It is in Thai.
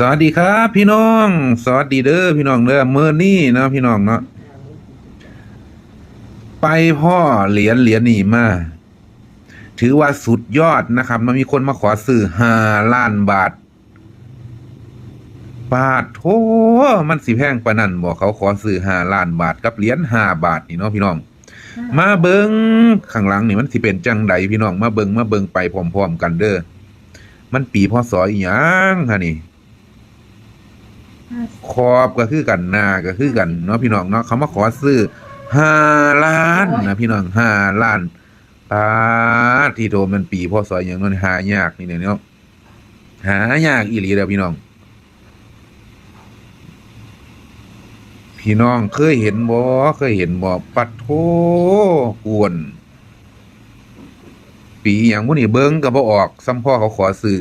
สวัสดีครับ พี่น้อง สวัสดีเด้อพี่น้องเด้อเมื่อนี้เนาะพี่น้องเนาะไปพ่อเหรียญเหรียญนี่มา ถือว่าสุดยอดนะครับมันมีคนมาขอซื้อห้าล้านบาท บาทโธ่มันสิแพงปานนั้นบอกเขาขอซื้อห้าล้านบาท กับเหรียญห้าบาทนี่เนาะพี่น้อง มาเบิงข้างหลังนี่มันสิเป็นจังใดพี่น้องมาเบิงมาเบิงไปพร้อมๆกันเด้อมันปีพศอีหยังฮะนี่ ขอบก็คือกันนาก็คือกันเนาะพี่น้องเนาะเขามาขอซื้อห้าล้านนะพี่น้องห้าล้านปาดที่โทมันปีพศอย่างนั้นหายากนี่เนี่ยเนาะหายากอีหลีเด้อพี่น้อง พี่น้องเคยเห็นบ่เคยเห็นบ่ปัดโทกวน ปีอย่างพวกนี้เบิ้งก็บ่ออกซ้ำพ่อเขาขอซื้อ